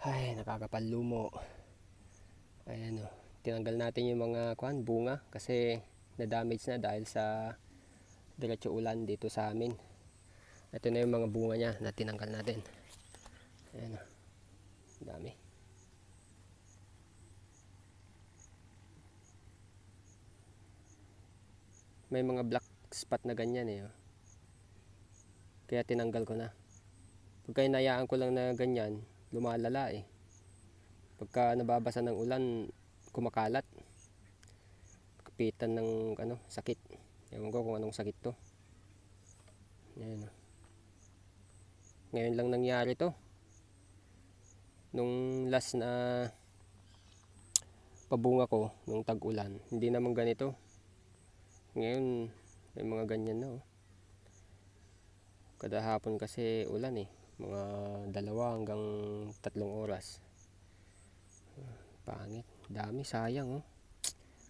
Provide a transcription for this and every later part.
Ay, nakakapanlumo. Ayan o. Tinanggal natin yung mga kwan, bunga kasi na-damage na dahil sa diretso ulan dito sa amin. Ito na yung mga bunga niya na tinanggal natin. Ayan o. Dami. May mga black spot na ganyan eh. oh. Kaya tinanggal ko na. Pagka inayaan ko lang na ganyan, lumalala eh. Pagka nababasa ng ulan, kumakalat. Kapitan ng ano, sakit. Ewan ko kung anong sakit to. Ayan. Ngayon lang nangyari to. Nung last na pabunga ko, nung tag-ulan, hindi naman ganito. Ngayon, may mga ganyan na oh. Kada hapon kasi ulan eh. Mga dalawa hanggang tatlong oras. Pangit. Dami, sayang oh.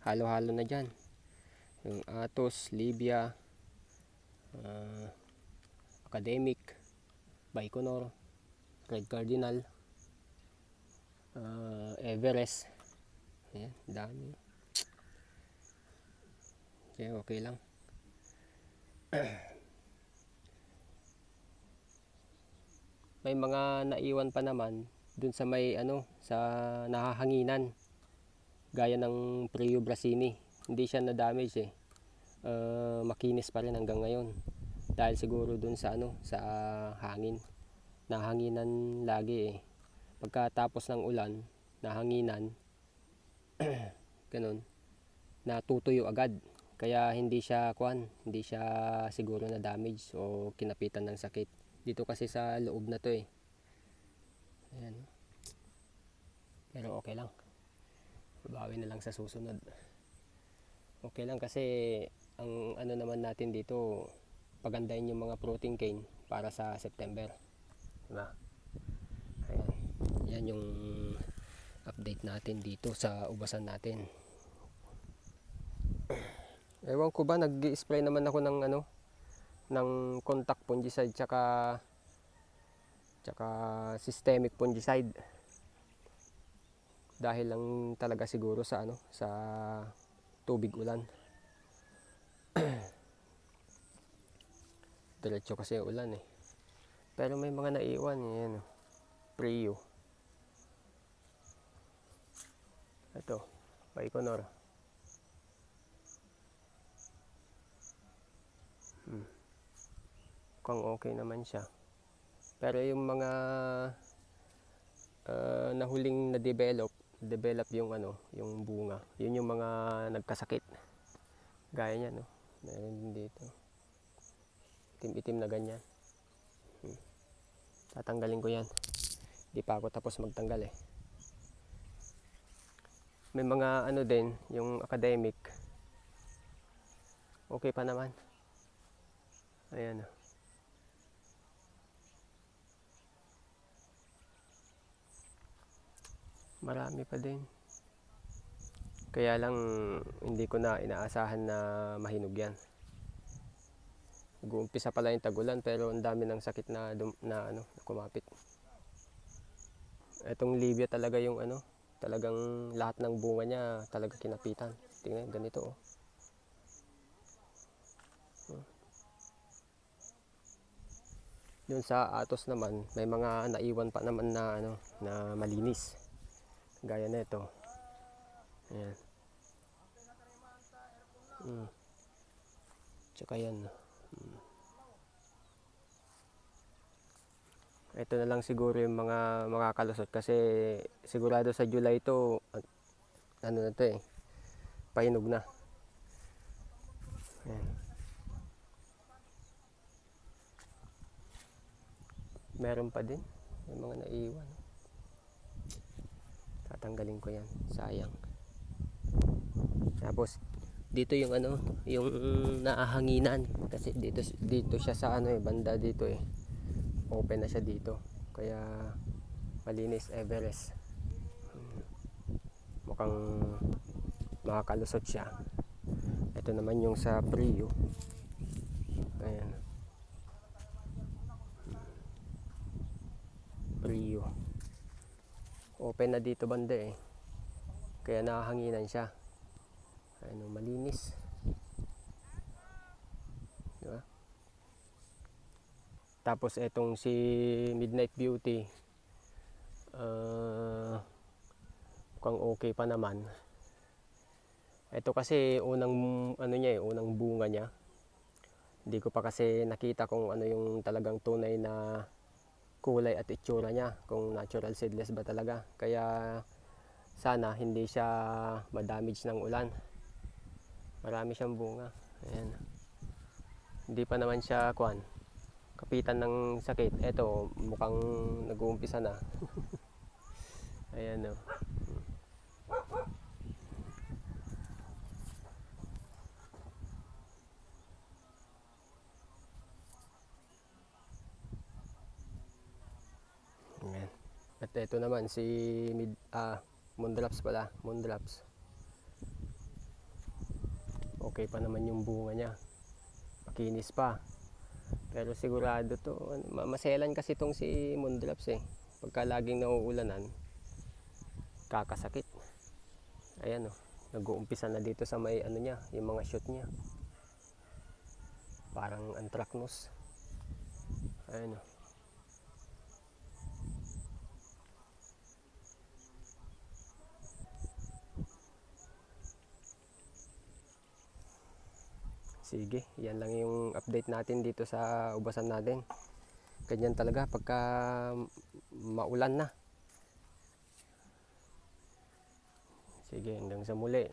Halo-halo na dyan. Yung Atos, Libya, ah, Academic, Baikonur, Red Cardinal, ah, Everest. Ayan, dami. Kaya okay lang. may mga naiwan pa naman dun sa may ano sa nahahanginan. Gaya ng Prio Brasini hindi siya na damage eh. Ah, makinis pa rin hanggang ngayon. Dahil siguro dun sa ano sa hangin. Nahanginan lagi eh. Pagkatapos ng ulan nahanginan ganun natutuyo agad. Kaya hindi siya kwan hindi siya siguro na damage o kinapitan ng sakit dito kasi sa loob na to eh. Ayan. Pero okay lang. Babawi na lang sa susunod. Okay lang kasi ang ano naman natin dito pagandahin yung mga protein cane para sa September. Diba? Ayan. Yan yung update natin dito sa ubasan natin. Ewan ko ba nag-spray naman ako ng ano ng contact fungicide tsaka tsaka systemic fungicide. Dahil lang talaga siguro sa ano sa tubig ulan. Diretso kasi ulan eh. Pero may mga naiwan yan oh. Prio ito Baikonur mukhang okay naman siya. Pero yung mga ah, nahuling na develop yung ano yung bunga yun yung mga nagkasakit. Gaya niya no? Meron din dito. Itim itim na ganyan. Hmm. tatanggalin ko yan. Di pa ako tapos magtanggal eh. May mga ano din yung academic. Okay pa naman. Ayan oh. Marami pa din. Kaya lang hindi ko na inaasahan na mahinog yan. Nag-uumpisa pala yung tagulan pero ang dami ng sakit na, na ano kumapit. Etong Libya talaga yung ano talagang lahat ng bunga niya talaga kinapitan. Tingnan ganito oh. Yun sa Atos naman may mga naiwan pa naman na ano na malinis gaya nito ayan mm. tsaka yan mm. ito na lang siguro yung mga makakalusot kasi sigurado sa July to an- ano na to eh painog na ayan. meron pa din may mga naiwan tatanggalin ko yan. Sayang. Tapos dito yung ano yung naahanginan. Kasi dito dito siya sa ano eh banda dito eh. Open na siya dito. Kaya malinis Everest. Mukhang makakalusot siya. Ito naman yung sa Prio ayan Prio open na dito banda eh. Kaya nahanginan siya. Ano, malinis. Di ba? Tapos etong si Midnight Beauty. ah mukhang okay pa naman. Ito kasi unang ano niya eh, unang bunga niya. Hindi ko pa kasi nakita kung ano yung talagang tunay na kulay at itsura niya, kung natural seedless ba talaga. Kaya sana hindi siya ma-damage ng ulan. Marami siyang bunga. Ayan. Hindi pa naman siya kuan. Kapitan ng sakit. Ito, mukhang nag-uumpisa na. Ayan oh. o. Ayan. At ito naman si mid ah Moondrops pala, Moondrops. Okay pa naman yung bunga niya. Makinis pa. Pero sigurado to, ano, ma- maselan kasi tong si Moondrops eh. Pagka laging nauulanan, kakasakit. Ayan oh, nag-uumpisa na dito sa may ano niya, yung mga shoot niya. Parang anthracnose. Ayan oh. Sige, yan lang yung update natin dito sa ubasan natin. Ganyan talaga pagka maulan na. Sige, hanggang sa muli.